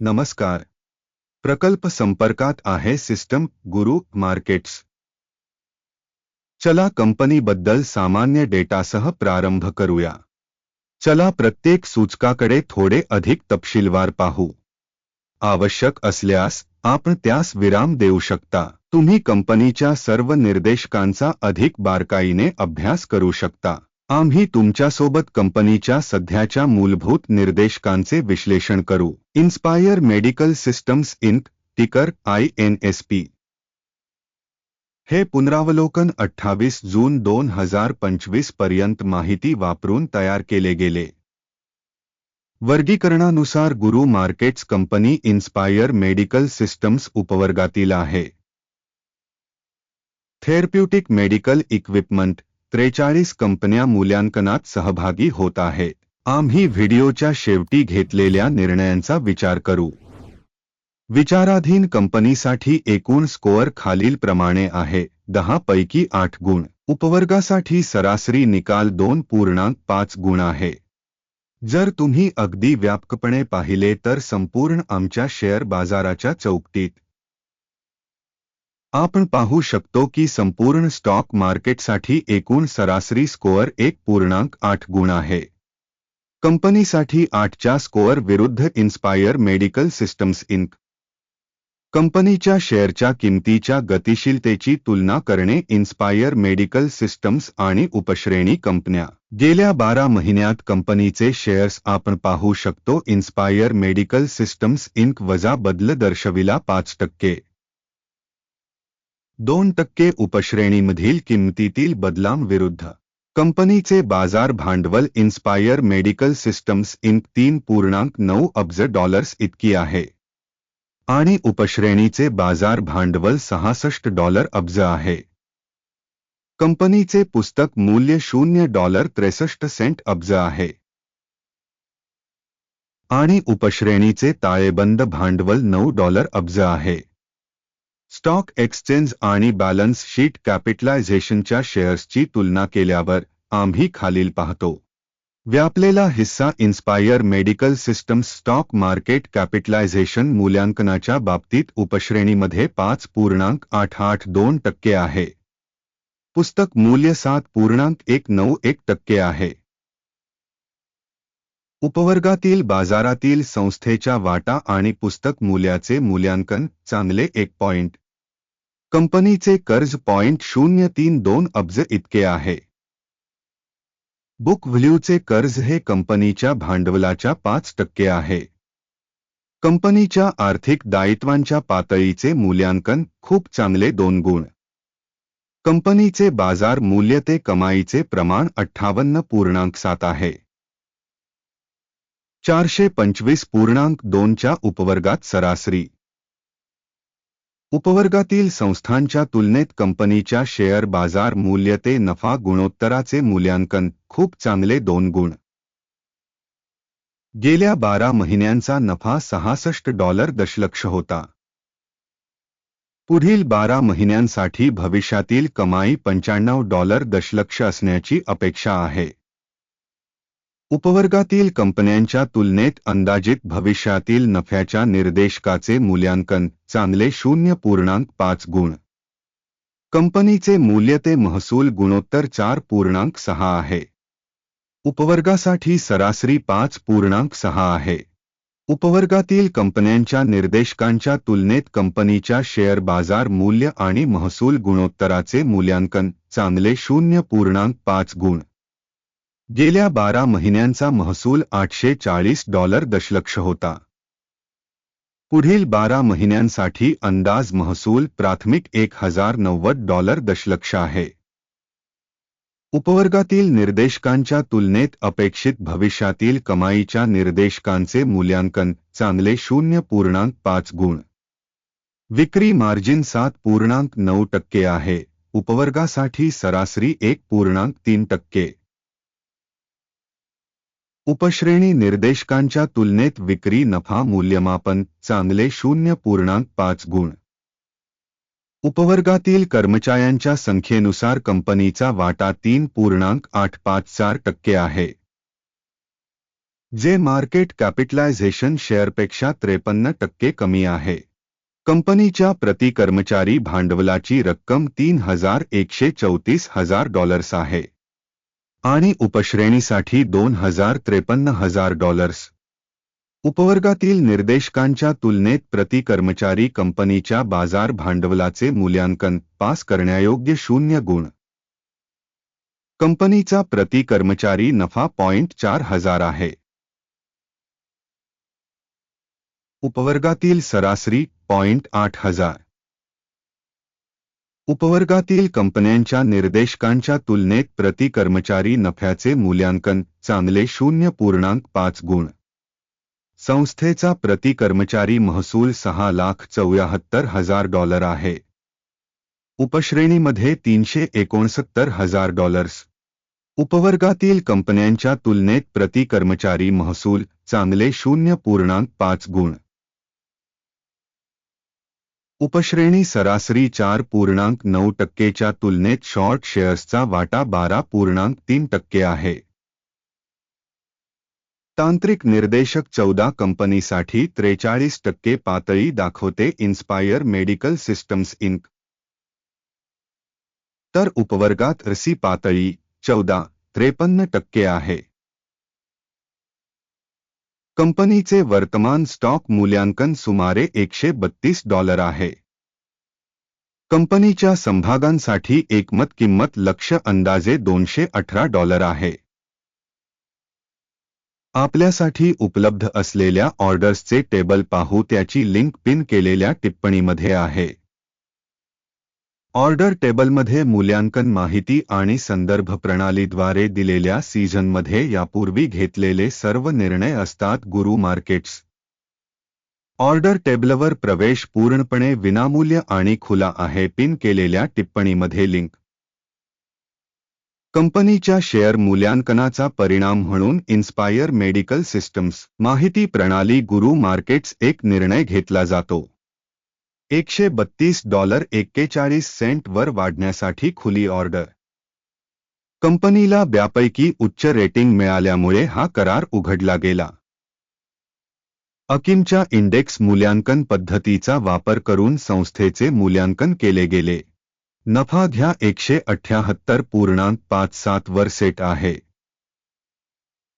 नमस्कार. प्रकल्प संपर्कात आहे सिस्टम, गुरु, मार्केट्स. चला कंपनीबद्दल सामान्य डेटासह प्रारंभ करूया. चला प्रत्येक सूचकाकडे थोडे अधिक तपशीलवार पाहू. आवश्यक असल्यास आपण त्यास विराम देऊ शकता. तुम्ही कंपनीच्या सर्व निर्देशकांचा अधिक बारकाईने अभ्यास करू शकता. आम्ही तुमच्यासोबत कंपनीच्या सध्याच्या मूलभूत निर्देशकांचे विश्लेषण करू. Inspire Medical Systems Inc ticker I N S P हे पुनरावलोकन अठ्ठावीस जून दोन हजार पंचवीसपर्यंत माहिती वापरून तयार केले गेले. वर्गीकरणानुसार गुरु markets company Inspire Medical Systems उपवर्गातील आहे. थेरप्युटिक मेडिकल इक्विपमेंट त्रेचाळीस कंपन्या मूल्यांकनात सहभागी होत आहेत आम्ही व्हिडिओच्या शेवटी घेतलेल्या निर्णयांचा विचार करू. विचाराधीन कंपनीसाठी एकूण स्कोअर खालीलप्रमाणे आहे. दहा पैकी आठ गुण. उपवर्गासाठी सरासरी निकाल दोन पूर्णांक पाच गुण आहे. जर तुम्ही अगदी व्यापकपणे पाहिले तर संपूर्ण आमच्या शेअर बाजाराच्या चौकटीत आपण पाहू शकतो की संपूर्ण स्टॉक मार्केटसाठी एकूण सरासरी स्कोअर एक पूर्णांक आठ गुण आहे. कंपनीसाठी आठच्या स्कोअर विरुद्ध इन्स्पायर मेडिकल सिस्टम्स इंक. कंपनीच्या शेअरच्या किमतीच्या गतिशीलतेची तुलना करणे इन्स्पायर मेडिकल सिस्टम्स आणि उपश्रेणी कंपन्या. गेल्या बारा महिन्यात कंपनीचे शेअर्स आपण पाहू शकतो इन्स्पायर मेडिकल सिस्टम्स इंक वजा बदल दर्शविला पाच टक्के. दोन टक्के उपश्रेणीमधील किंमतीतील बदलांविरुद्ध कंपनीचे बाजार भांडवल इन्स्पायर मेडिकल सिस्टम्स इंक तीन पूर्णांक नऊ अब्ज डॉलर्स इतकी आहे. आणि उपश्रेणीचे बाजार भांडवल सहासष्ट डॉलर अब्ज आहे. कंपनीचे पुस्तक मूल्य शून्य डॉलर त्रेसष्ट सेंट अब्ज आहे. आणि उपश्रेणीचे ताळेबंद भांडवल नऊ डॉलर अब्ज आहे. स्टॉक एक्सचेंज आणि बॅलन्स शीट कॅपिटलायझेशनच्या शेअर्सची तुलना केल्यावर आम्ही खालील पाहतो. व्यापलेला हिस्सा Inspire Medical Systems stock market capitalisation मूल्यांकनाच्या बाबतीत उपश्रेणीमध्ये पाच पूर्णांक आठ आठ दोन टक्के आहे. पुस्तक मूल्य सात पूर्णांक एक नऊ एक टक्के आहे. उपवर्गातील बाजारातील संस्थेच्या वाटा आणि पुस्तक मूल्याचे मूल्यांकन चांगले एक पॉइंट. कंपनीचे कर्ज पॉइंट शून्य तीन दोन अब्ज इतके आहे. बुक व्हॅल्यूचे कर्ज हे कंपनीच्या भांडवलाच्या पाच टक्के आहे. कंपनीच्या आर्थिक दायित्वांच्या पातळीचे मूल्यांकन खूप चांगले दोन गुण. कंपनीचे बाजार मूल्य ते कमाईचे प्रमाण अठ्ठावन्न पूर्णांक सात आहे. चारशे पंचवीस पूर्णांक दोनच्या उपवर्गात सरासरी. उपवर्गातील संस्थांच्या तुलनेत कंपनीच्या शेअर बाजार मूल्य ते नफा गुणोत्तराचे मूल्यांकन खूप चांगले दोन गुण. गेल्या बारा महिन्यांचा नफा सहासष्ट डॉलर दशलक्ष होता. पुढील बारा महिन्यांसाठी भविष्यातील कमाई पंच्याण्णव डॉलर दशलक्ष असण्याची अपेक्षा आहे. उपवर्गातील कंपन्यांच्या तुलनेत अंदाजित भविष्यातील नफ्याच्या निर्देशकाचे मूल्यांकन चांगले शून्य पूर्णांक पाच गुण. कंपनीचे मूल्य ते महसूल गुणोत्तर चार पूर्णांक सहा आहे. उपवर्गासाठी सरासरी पाच पूर्णांक सहा आहे. उपवर्गातील कंपन्यांच्या निर्देशकांच्या तुलनेत कंपनीच्या शेअर बाजार मूल्य आणि महसूल गुणोत्तराचे मूल्यांकन चांगले शून्य पूर्णांक पाच गुण. गेल्या बारा महिन्यांचा महसूल आठशे चाळीस डॉलर दशलक्ष होता. पुढील बारा महिन्यांसाठी अंदाज महसूल प्राथमिक एक हजार नव्वद डॉलर दशलक्ष आहे. उपवर्गातील निर्देशकांच्या तुलनेत अपेक्षित भविष्यातील कमाईच्या निर्देशकांचे मूल्यांकन चांगले शून्य पूर्णांक पाच गुण. विक्री मार्जिन सात पूर्णांक नऊ टक्के आहे. उपवर्गासाठी सरासरी एक पूर्णांक तीन टक्के. उपश्रेणी निर्देशकांच्या तुलनेत विक्री नफा मूल्यमापन चांगले शून्य पूर्णांक पाच गुण. उपवर्गातील कर्मचाऱ्यांच्या संख्येनुसार कंपनीचा वाटा तीन पूर्णांक आठ पाच चार टक्के आहे. जे मार्केट कॅपिटलायझेशन शेअरपेक्षा त्रेपन्न टक्के कमी आहे. कंपनीच्या प्रति कर्मचारी भांडवलाची रक्कम तीन हजार एकशे चौतीस हजार डॉलर्स आहे. आणि उपश्रेणीसाठी दोन हजार त्रेपन्न हजार डॉलर्स. उपवर्गातील निर्देशकांच्या तुलनेत प्रति कर्मचारी कंपनीच्या बाजार भांडवलाचे मूल्यांकन पास करण्यायोग्य शून्य गुण. कंपनीचा प्रति कर्मचारी नफा पॉइंट चार हजार आहे. उपवर्गातील सरासरी पॉइंट आठ हजार. उपवर्गातील कंपन्यांच्या निर्देशकांच्या तुलनेत प्रति कर्मचारी नफ्याचे मूल्यांकन चांगले शून्य पूर्णांक पाच गुण. संस्थेचा प्रति कर्मचारी महसूल सहा लाख चौऱ्याहत्तर हजार डॉलर आहे. उपश्रेणीमध्ये तीनशे एकोणसत्तर हजार डॉलर्स. उपवर्गातील कंपन्यांच्या तुलनेत प्रति कर्मचारी महसूल चांगले शून्य पूर्णांक पाच गुण. उपश्रेणी सरासरी चार पूर्णांक नऊ टक्केच्या तुलनेत शॉर्ट शेअर्सचा वाटा बारा पूर्णांक तीन टक्के आहे. तांत्रिक निर्देशक चौदा कंपनीसाठी त्रेचाळीस टक्के पातळी दाखवते इन्स्पायर मेडिकल सिस्टम्स इंक तर उपवर्गात रसी पातळी चौदा त्रेपन्न टक्के आहे. कंपनीचे वर्तमान स्टॉक मूल्यांकन सुमारे एकशे बत्तीस डॉलर आहे. कंपनीच्या समभागांसाठी एकमत किंमत लक्ष अंदाजे दोनशे अठरा डॉलर आहे. आपल्यासाठी उपलब्ध असलेल्या ऑर्डर्सचे टेबल पाहू त्याची लिंक पिन केलेल्या टिप्पणीमध्ये आहे. ऑर्डर टेबलमध्ये मूल्यांकन माहिती आणि संदर्भ प्रणालीद्वारे दिलेल्या सीझनमध्ये यापूर्वी घेतलेले सर्व निर्णय असतात गुरु मार्केट्स. ऑर्डर टेबलवर प्रवेश पूर्णपणे विनामूल्य आणि खुला आहे पिन केलेल्या टिप्पणीमध्ये लिंक. कंपनीच्या शेअर मूल्यांकनाचा परिणाम म्हणून इन्स्पायर मेडिकल सिस्टम्स माहिती प्रणाली गुरु मार्केट्स एक निर्णय घेतला जातो. एकशे बत्तीस डॉलर एक्केचाळीस सेंट वर वाढण्यासाठी खुली ऑर्डर. कंपनीला ब्यापैकी उच्च रेटिंग मिळाल्यामुळे हा करार उघडला गेला. अकिमच्या इंडेक्स मूल्यांकन पद्धतीचा वापर करून संस्थेचे मूल्यांकन केले गेले. नफा घ्या एकशे अठ्याहत्तर पूर्णांक पाच सात वर सेट आहे.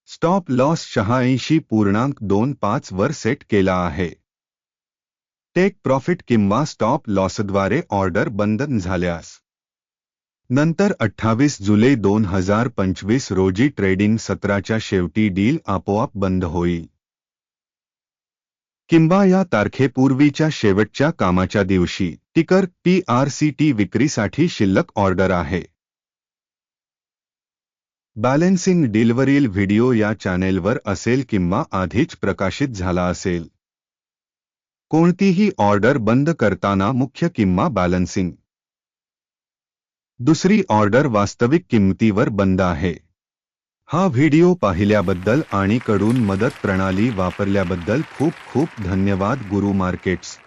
स्टॉप लॉस शहाऐंशी पूर्णांक दोन पाच वर सेट केला आहे. टेक प्रॉफिट किंवा स्टॉप लॉसद्वारे ऑर्डर बंद झाल्यास. नंतर अठ्ठावीस जुलै दोन हजार पंचवीस रोजी ट्रेडिंग सत्राच्या शेवटी डील आपोआप बंद होईल. किंवा या तारखेपूर्वीच्या शेवटच्या कामाच्या दिवशी टिकर पी आर सी टी विक्रीसाठी शिल्लक ऑर्डर आहे. बॅलेन्सिंग डीलवरील व्हिडिओ या चॅनेलवर असेल किंवा आधीच प्रकाशित झाला असेल. कोणतीही ऑर्डर बंद करताना मुख्य किंवा बॅलन्सिंग दुसरी ऑर्डर वास्तविक किंमतीवर बंद आहे. हा व्हिडिओ पाहिल्याबद्दल आणि कडून मदत प्रणाली वापरल्याबद्दल खूप खूप धन्यवाद गुरु मार्केट्स.